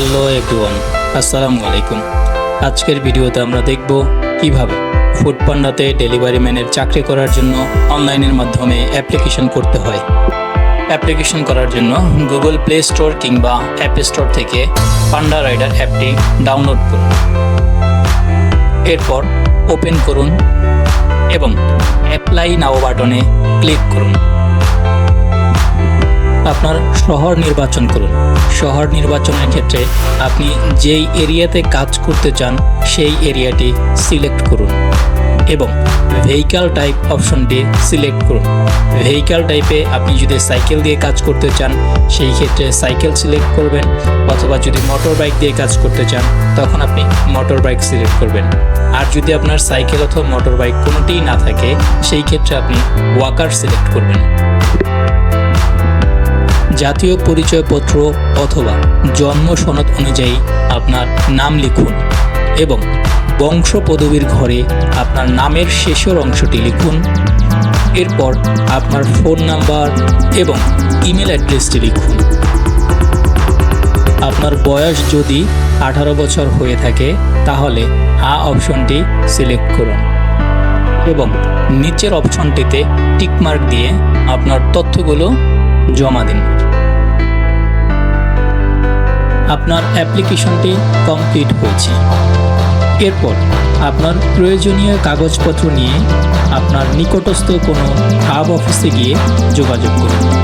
Hello everyone, আসসালামু আলাইকুম। আজকের ভিডিওতে আমরা দেখব কীভাবে ফুড পান্ডাতে ডেলিভারি ম্যানের চাকরি করার জন্য অনলাইনের মাধ্যমে অ্যাপ্লিকেশন করতে হয়। অ্যাপ্লিকেশন করার জন্য গুগল প্লে স্টোর কিংবা অ্যাপ স্টোর থেকে পান্ডা রাইডার অ্যাপটি ডাউনলোড করুন। এরপর ওপেন করুন এবং অ্যাপ্লাই নাও বাটনে ক্লিক করুন। আপনার শহর নির্বাচন করুন। শহর নির্বাচনের ক্ষেত্রে আপনি যেই এরিয়াতে কাজ করতে চান, সেই এরিয়াটি সিলেক্ট করুন এবং ভেহিক্যাল টাইপ অপশনটি সিলেক্ট করুন। ভেহিক্যাল টাইপে আপনি যদি সাইকেল দিয়ে কাজ করতে চান, সেই ক্ষেত্রে সাইকেল সিলেক্ট করবেন অথবা যদি মোটর বাইক দিয়ে কাজ করতে চান, তখন আপনি মোটর বাইক সিলেক্ট করবেন। আর যদি আপনার সাইকেল অথবা মোটর বাইক কোনোটিই না থাকে, সেই ক্ষেত্রে আপনি ওয়াকার সিলেক্ট করবেন। জাতীয় পরিচয়পত্র অথবা জন্ম সনদ অনুযায়ী আপনার নাম লিখুন এবং বংশ পদবীর ঘরে আপনার নামের শেষের অংশটি লিখুন। এরপর আপনার ফোন নাম্বার এবং ইমেল অ্যাড্রেসটি লিখুন। আপনার বয়স যদি আঠারো বছর হয়ে থাকে, তাহলে হা অপশনটি সিলেক্ট করুন এবং নিচের অপশনটিতে টিকমার্ক দিয়ে আপনার তথ্যগুলো জমা দিন। আপনার অ্যাপ্লিকেশনটি কমপ্লিট হয়েছে। এরপর আপনার প্রয়োজনীয় কাগজপত্র নিয়ে আপনার নিকটস্থ কোনো হাব অফিসে গিয়ে যোগাযোগ করুন।